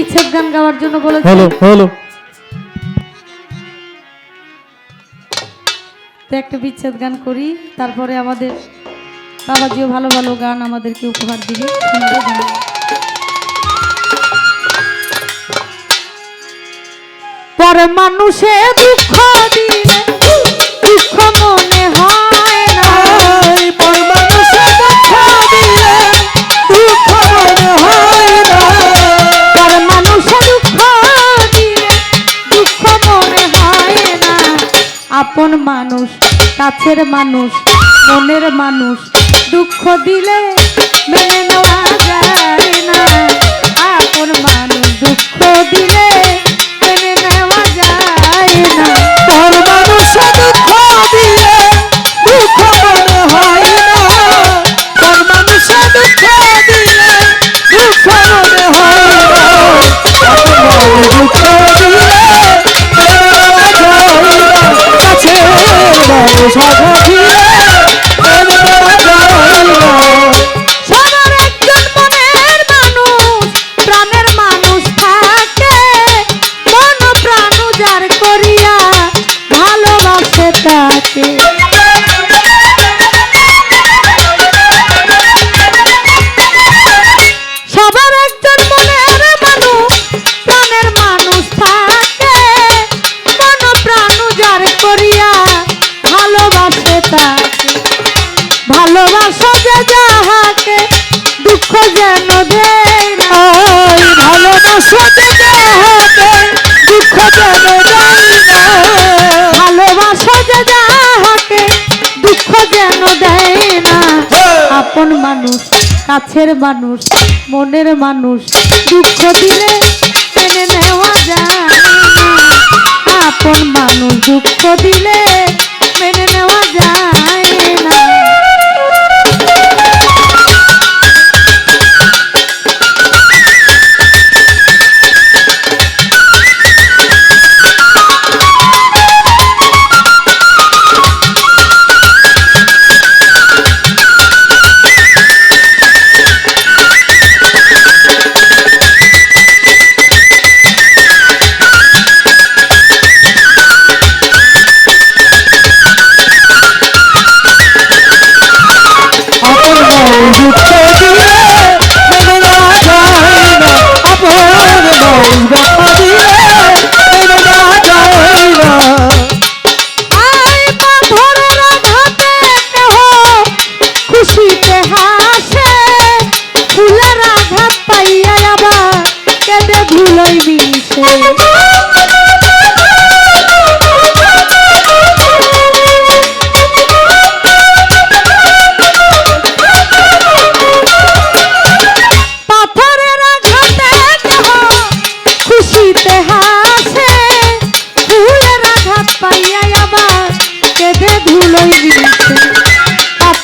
কিসব গান গাওয়ার জন্য তো একটা বিচ্ছেদ গান করি তারপরে আমাদের বাবাজিও ভালো ভালো গান আমাদেরকে উপহার দিবে পরে মানুষে দুঃখ দিলে দুঃখ মনে কাছের মানুষ মনের মানুষ দুঃখ দিলে মেনে নাও ชอ দুঃখ যেন দেয় না। হ্যাঁ। আপন মানুষ কাছের মানুষ মনের মানুষ দুঃখ দিলে টেনে নেওয়া যায় আপন মানুষ দুঃখ দিলে মেনে নেওয়া যায়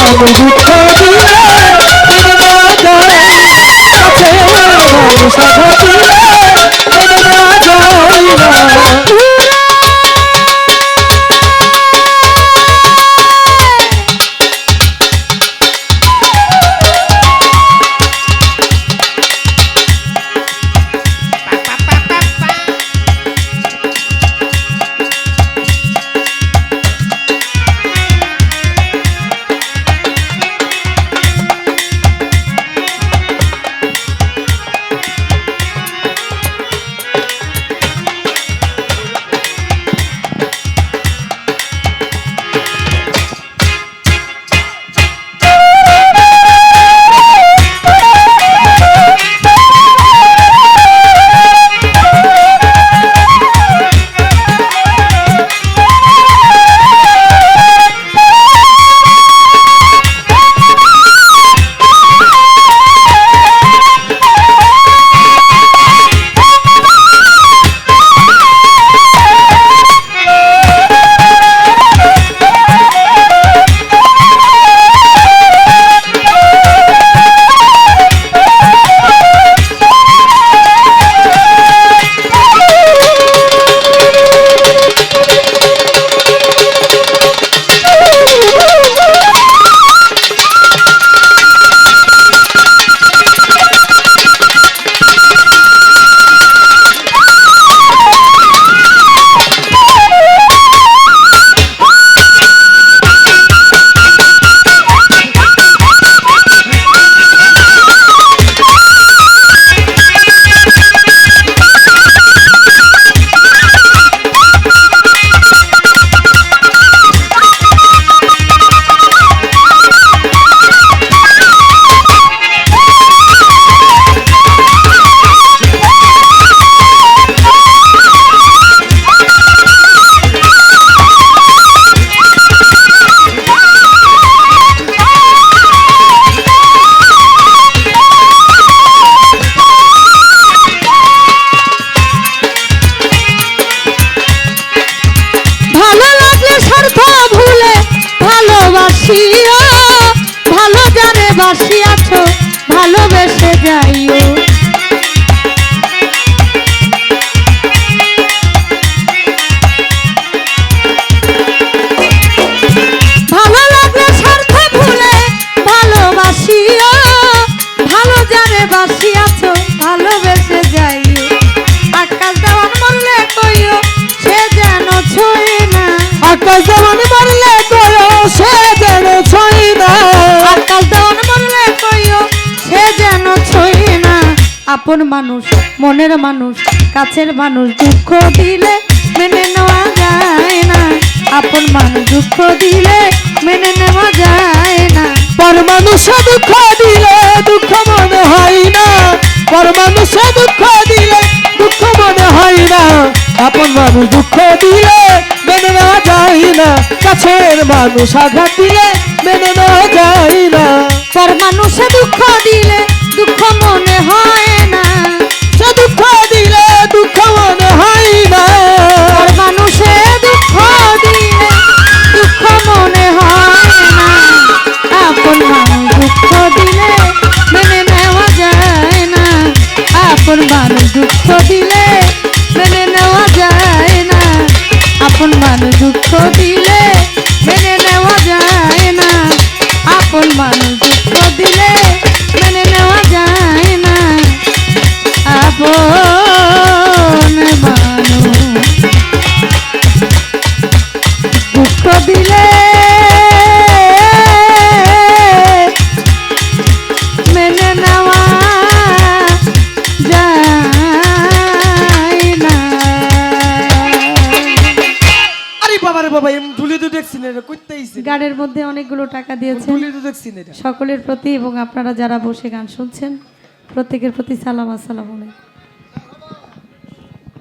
Oh, আকাশ মারলে সে যেন ছই না। আকাশ দেওয়ান মরলে কইও সে যেন ছুঁই না। আপন মানুষ মনের মানুষ কাছের মানুষ দুঃখ দিলে মেনে নেওয়া যায় না। আপন মানুষ দুঃখ দিলে মেনে নেওয়া যায় না। পর মানুষে দুঃখ দিলে দুঃখ মনে হয় না। পর মানুষে দুঃখ দিলে দুঃখ মনে হয় না। আপন মানুষ দুঃখ দিলে না কাছের মানুষ আঘাত দিলে মেনে নেওয়া যায় না। পর মানুষে দুঃখ দিলে দুঃখ মনে হয় না। সে দুঃখ দিলে দুঃখ মনে হয় না। পর মানুষে দুঃখ দিলে দুঃখ মনে হয় না। আপন মানুষ দুঃখ দিলে মেনে নেওয়া যায় না। আপন মানুষ দুঃখ দিলে আপন মানুষ দুঃখ দিলে মেনে নেওয়া যায় না আরে বাবা রে বাবা এম ধুলি তো দেখছি না কইতে আইছে গানের মধ্যে অনেকগুলো টাকা দিয়েছেন। ধুলি তো দেখছি না সকলের প্রতি এবং আপনারা যারা বসে গান শুনছেন প্রত্যেকের প্রতি সালাম আসসালাম আলাইকুম।